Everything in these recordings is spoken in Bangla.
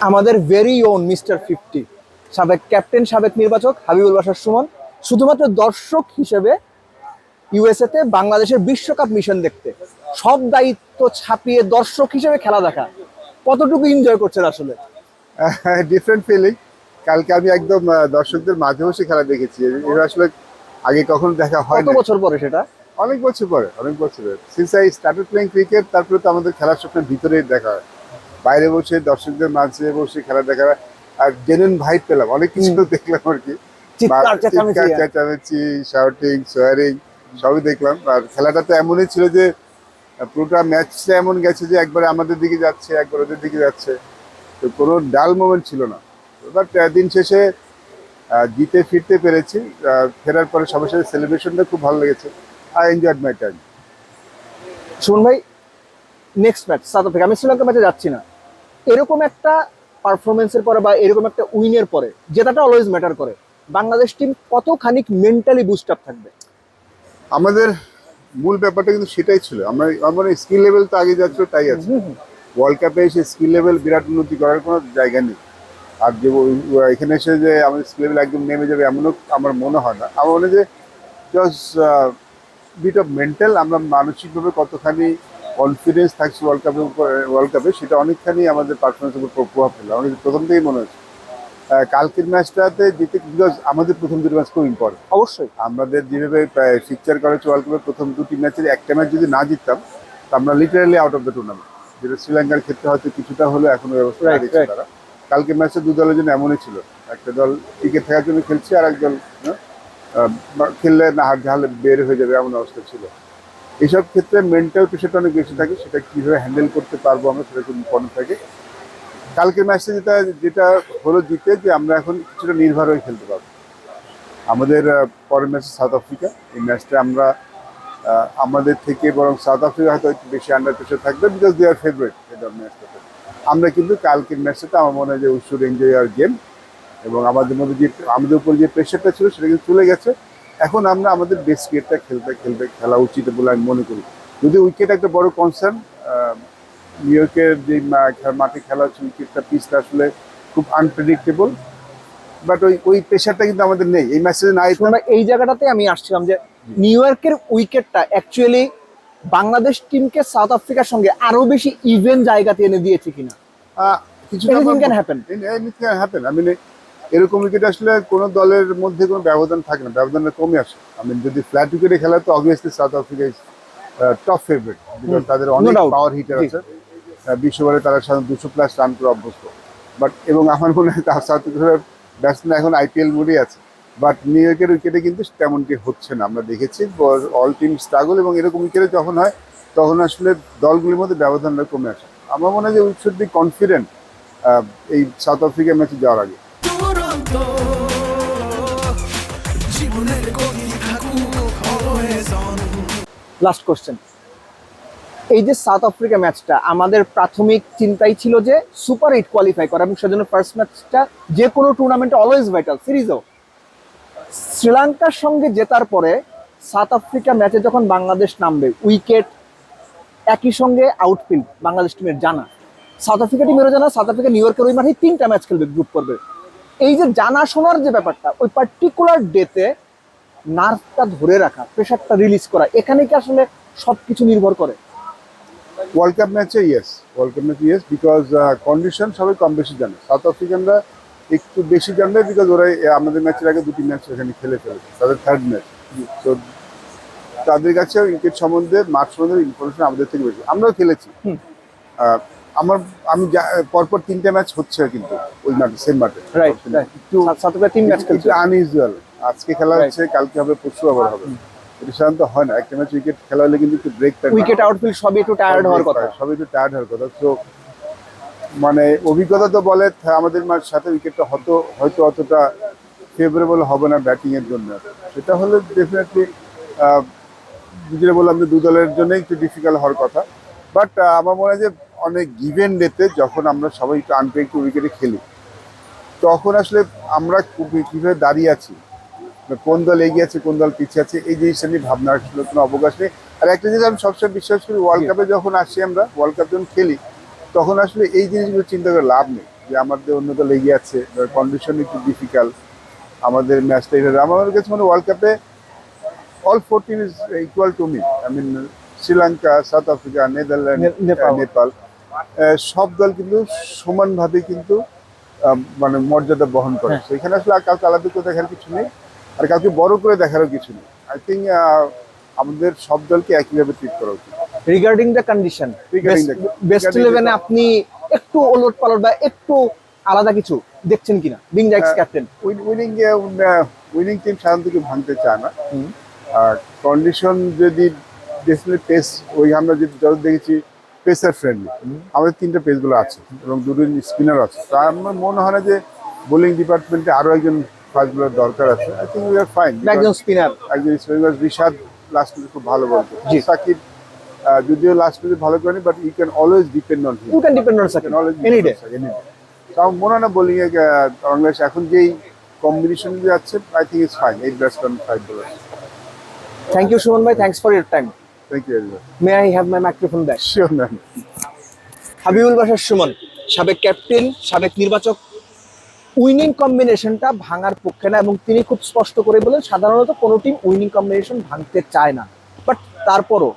আমাদের ভেরি ওন মিস্টার ফিফটি সাবেক ক্যাপ্টেন সাবেক নির্বাচক হাবিবুল বাসার সুমন। শুধুমাত্র দর্শক হিসেবে ইউএসএতে বাংলাদেশের বিশ্বকাপ মিশন দেখতে। সব দায়িত্ব ছাপিয়ে দর্শক হিসেবে খেলা দেখা। কতটুকু এনজয় করছেন আসলে? ডিফারেন্ট ফিলিং কালকে আমি একদম দর্শকদের মাঝে বসে খেলা দেখেছি। এটা আসলে আগে কখনো দেখা হয় কত বছর পরে সেটা? অনেক বছর পরে অনেক বছর since I started playing cricket তারপরে তো আমাদের খেলার স্বপ্নের ভিতরেই দেখা হয়। বাইরে বসে দর্শকদের মাঝে বসে খেলা দেখা আর জেনুইন ভাইব পেলাম। অনেক কিছু দেখলাম আর কি। চেঁচামেচি শাউটিং সোয়ারিং সবই দেখলাম। আর খেলাটা তো এমনই ছিল যে পুরোটা ম্যাচটা এমন গেছে যে একবার আমাদের দিকে যাচ্ছে একবার ওদের দিকে যাচ্ছে। তো কোনো ডাল মোমেন্ট ছিল না। বাট দিন শেষে জিতে ফিরতে পেরেছি। ফেরার পরে সবার সাথে সেলিব্রেশনটা খুব ভালো লেগেছে। I enjoyed my time Suman ভাই নেক্সট ম্যাচ সাউথ আফ্রিকা আমি শ্রীলঙ্কা ম্যাচে যাচ্ছি না। এরকম একটা পারফরমেন্সের পরে বা এরকম একটা উইনের পরে জেতাটা অলওয়েজ ম্যাটার করে। বাংলাদেশ টিম কতখানি মেন্টালি বুস্ট আপ থাকবে? আমাদের মূল ব্যাপারটা কিন্তু সেটাই ছিল। আমরা আমার স্কিল লেভেল তো আগে যাচ্ছিল তাই আছে। ওয়ার্ল্ড কাপে এসে স্কিল লেভেল বিরাট উন্নতি করার কোনো জায়গা নেই। আর যে এখানে এসে যে আমাদের স্কিল লেভেল একদম নেমে যাবে এমনও আমার মনে হয় না। আমার মনে যে জাস্ট বিট অফ মেন্টাল আমরা মানসিকভাবে কতখানি কনফিডেন্স থাকছে ওয়ার্ল্ড কাপের উপর ওয়ার্ল্ড কাপে সেটা অনেকখানি আমাদের পারফরমেন্সের উপর প্রভাব ফেলে আমাদের প্রথম থেকেই মনে হচ্ছে। কালকের ম্যাচটাতে জিতে বিকজ আমাদের প্রথম দুটো ম্যাচ খুব ইম্পর্টেন্ট অবশ্যই। আমাদের যেভাবে ফিকচার করেছে ওয়ার্ল্ড কাপের প্রথম দুটি ম্যাচের একটা ম্যাচ যদি না জিততাম তো আমরা literally out of the tournament যেটা শ্রীলঙ্কার ক্ষেত্রে হয়তো কিছুটা হলে এখনও ব্যবস্থা তারা। কালকে ম্যাচটা দু দলের জন্য এমনই ছিল। একটা দল টিকে থাকার জন্য খেলছে আর এক দল you know, আহ, বা- খেললে না হার ঝালে বের হয়ে যাবে এমন অবস্থা ছিল। এইসব ক্ষেত্রে মেন্টাল প্রেশারটা অনেক বেশি থাকে, সেটা কীভাবে হ্যান্ডেল করতে পারব আমরা সেটা খুব ইম্পর্টেন্ট থাকে। কালকের ম্যাচটা যেটা যেটা হলো জিতে, যে আমরা এখন কিছুটা নির্ভর হয়ে খেলতে পারব। আমাদের পরের ম্যাচ সাউথ আফ্রিকা। এই ম্যাচটা আমরা আমাদের থেকে বরং সাউথ আফ্রিকা হয়তো একটু বেশি আন্ডার প্রেশার থাকবে বিকজ দে আর ফেভারিট এটা ম্যাচটাতে আমরা কিন্তু কালকের ম্যাচটাতে আমার মনে হয় যে উই এনজয় আর গেম এবং আমাদের মধ্যে যে, আমাদের উপর যে প্রেশারটা ছিল, সেটা কিন্তু চলে গেছে। এখন আমরা আমাদের বেস্ট ক্রিকেটটা খেলতে খেলতে খেলা উচিত বলে আমি মনে করি। যদি উইকেট একটা বড় কনসার্ন নিউ ইয়র্কের যে মাঠে খেলা হচ্ছে উইকেটটা পিচটা আসলে খুব আনপ্রেডিক্টেবল বাট ওই ওই প্রেশারটা কিন্তু আমাদের নেই। এই ম্যাচে নাই সুমন এই জায়গাটাতে আমি আসছিলাম যে নিউ ইয়র্কের উইকেটটা অ্যাকচুয়ালি বাংলাদেশ টিমকে সাউথ আফ্রিকার সঙ্গে আরও বেশি ইভেন জায়গাতে এনে দিয়েছে কিনা. এনিথিং ক্যান হ্যাপেন আমি এরকম উইকেট আসলে কোনো দলের মধ্যে কোনো ব্যবধান থাকে না ব্যবধানটা কমে আসে। আমি যদি ফ্ল্যাট উইকেটে খেলা তো obviously South Africa is top favourite because তাদের অনেক. পাওয়ার হিটার আছে। আহ, বিশ্ববারে তারা সাধারণত দুশো প্লাস রান করে অভ্যস্ত। বাট এবং আমার মনে হয় তার সাউথ আফ্রিকার ব্যাটসম্যান এখন আইপিএল মোডে আছে। বাট নিউ ইয়র্কের উইকেটে কিন্তু তেমনটি হচ্ছে না। আমরা দেখেছি অল টিম স্ট্রাগল এবং এরকম উইকেটে যখন হয় তখন আসলে দলগুলির মধ্যে ব্যবধানটা কমে আসে। আমার মনে হয় যে উইট শুড বি কনফিডেন্ট এই সাউথ আফ্রিকা ম্যাচে যাওয়ার আগে। লাস্ট কোশ্চেন এই যে সাউথ আফ্রিকা ম্যাচটা আমাদের প্রাথমিক চিন্তাই ছিল যে সুপার এইট কোয়ালিফাই করা এবং সেজন্য ফার্স্ট ম্যাচটা যে কোনো টুর্নামেন্টে অলওয়েজ ভাইটাল সিরিজও শ্রীলঙ্কার সঙ্গে জেতার পরে সাউথ আফ্রিকা ম্যাচে যখন বাংলাদেশ নামবে উইকেট একই সঙ্গে আউটফিল্ড বাংলাদেশ টিমের জানা। সাউথ আফ্রিকা টিমেরও জানা সাউথ আফ্রিকা নিউ ইয়র্কের ওই মাঠে তিনটা ম্যাচ খেলবে গ্রুপ করবে। এই যে জানা শোনার যে ব্যাপারটা, ওই পার্টিকুলার ডেতে নার্ভটা ধরে রাখা প্রেশারটা রিলিজ করা এখানে কি আসলে সবকিছু নির্ভর করে? ওয়ার্ল্ড কাপ ম্যাচে ইয়েস ওয়ার্ল্ড কাপ ম্যাচে ইয়েস বিকজ কন্ডিশন সবাই কম বেশি জানে। সাউথ আফ্রিকানরা একটু বেশি জানবে বিকজ ওরা আমাদের ম্যাচের আগে দুটি ম্যাচ এখানে খেলে ফেলেছে তাদের থার্ড ম্যাচ তো তাদের কাছে উইকেট সম্বন্ধে মাঠ সম্বন্ধে ইনফরমেশন আমাদের থেকে বেশি। আমরাও খেলেছি। আমার আমি পরপর তিনটে ম্যাচ হচ্ছে কিন্তু ওই মাঠে সেম মাঠে রাইট একটু আনইউজুয়াল আজকে খেলা. হচ্ছে কালকে হবে পরশু আবার হবে। এটা সাধারণত হয় না। একটা ম্যাচ উইকেট খেলা হলে কিন্তু একটু ব্রেক উইকেট আউটফিল্ড সবই একটু টায়ার্ড হওয়ার কথা। সবাই একটু টায়ার্ড হওয়ার কথা। তো মানে অভিজ্ঞতা তো বলে আমাদের মার সাথে উইকেটটা হয়তো হয়তো অতটা ফেভারেবল হবে না ব্যাটিং এর জন্য। সেটা হলে ডেফিনেটলি যেটা বললাম যে দু দলের জন্য একটু ডিফিকাল্ট হওয়ার কথা। বাট আমার মনে হয় যে অনেক গিভেন ডেতে যখন আমরা সবাই একটু আনপেক্ট উইকেটে খেলি তখন আসলে আমরা কীভাবে দাঁড়িয়ে আছি কোন দল এগিয়ে আছে কোন দল পিছিয়ে আছে এই জিনিসটা নিয়ে ভাবনার আসলে কোনো অবকাশ নেই। আর একটা জিনিস আমি সবসময় বিশ্বাস করি ওয়ার্ল্ড কাপে যখন আসি আমরা ওয়ার্ল্ড কাপ যখন খেলি তখন আসলে এই জিনিসগুলো চিন্তা করে লাভ নেই যে আমাদের অন্য দল এগিয়ে আছে কন্ডিশন একটু ডিফিকাল্ট আমাদের ম্যাচটা এটা আমার কাছে মানে ওয়ার্ল্ড কাপে all four team is equal to me I mean Sri Lanka South Africa Netherland Nepal. সব দল কিন্তু সমানভাবে কিন্তু মানে মর্যাদা বহন করে। সেখানে আসলে আর কাউকে আলাদা দেখার কিছু নেই। আর কাউকে বড় করে দেখারও কিছু নেই। আই থিঙ্ক আমাদের সব দলকে একইভাবে ট্রিট করা উচিত। রিগার্ডিং দ্য কন্ডিশন বেস্ট ইলেভেনে আপনি একটু ওলট পালট বা একটু আলাদা কিছু দেখছেন কিনা? Being the ex. Captain winning winning team সাধারণত কেউ ভাঙতে চায় না। কন্ডিশন যদি বেসিক্যালি পেস ওই আমরা যদি যত দেখেছি পেসার ফ্রেন্ডলি আমাদের তিনটা পেসগুলো আছে এবং দুটো স্পিনার আছে। তা আমার মনে হয় না যে বোলিং ডিপার্টমেন্টে আরও একজন ফাস্ট বোলার দরকার আছে। I think we are fine একজন স্পিনার একজন স্পিনার রিশাদ লাস্ট খুব ভালো বলতো। সাকিব যদিও লাস্ট ভালো করেনি but you can always depend on him you can depend on Shakib any day তাও মনে হয় না বোলিং এ বাংলাদেশ এখন যেই কম্বিনেশন যাচ্ছে I think it's fine eight batsman five bowler thank you Suman ভাই thanks for your time thank you may I have my microphone back sure ma'am Habibul Basar Suman সাবেক ক্যাপ্টেন সাবেক নির্বাচক। উইনিং কম্বিনেশনটা ভাঙার পক্ষে না, এবং তিনি খুব স্পষ্ট করে বলেন, সাধারণত কোনো টিম উইনিং কম্বিনেশন ভাঙতে চায় না। বাট তারপরও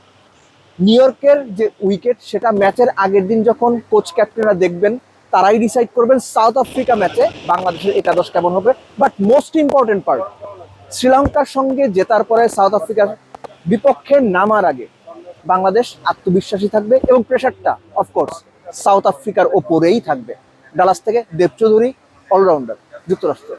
নিউ ইয়র্কের যে উইকেট সেটা ম্যাচের আগের দিন যখন কোচ ক্যাপ্টেনরা দেখবেন, তারাই ডিসাইড করবেন সাউথ আফ্রিকা ম্যাচে বাংলাদেশের একাদশ কেমন হবে। বাট মোস্ট ইম্পর্টেন্ট পার্ট শ্রীলঙ্কার সঙ্গে জেতার পরে সাউথ আফ্রিকার বিপক্ষে নামার আগে বাংলাদেশ আত্মবিশ্বাসী থাকবে এবং প্রেশারটা অফকোর্স সাউথ আফ্রিকার ওপরেই থাকবে। ডালাস থেকে দেব চৌধুরী অলরাউন্ডার যুক্তরাষ্ট্র।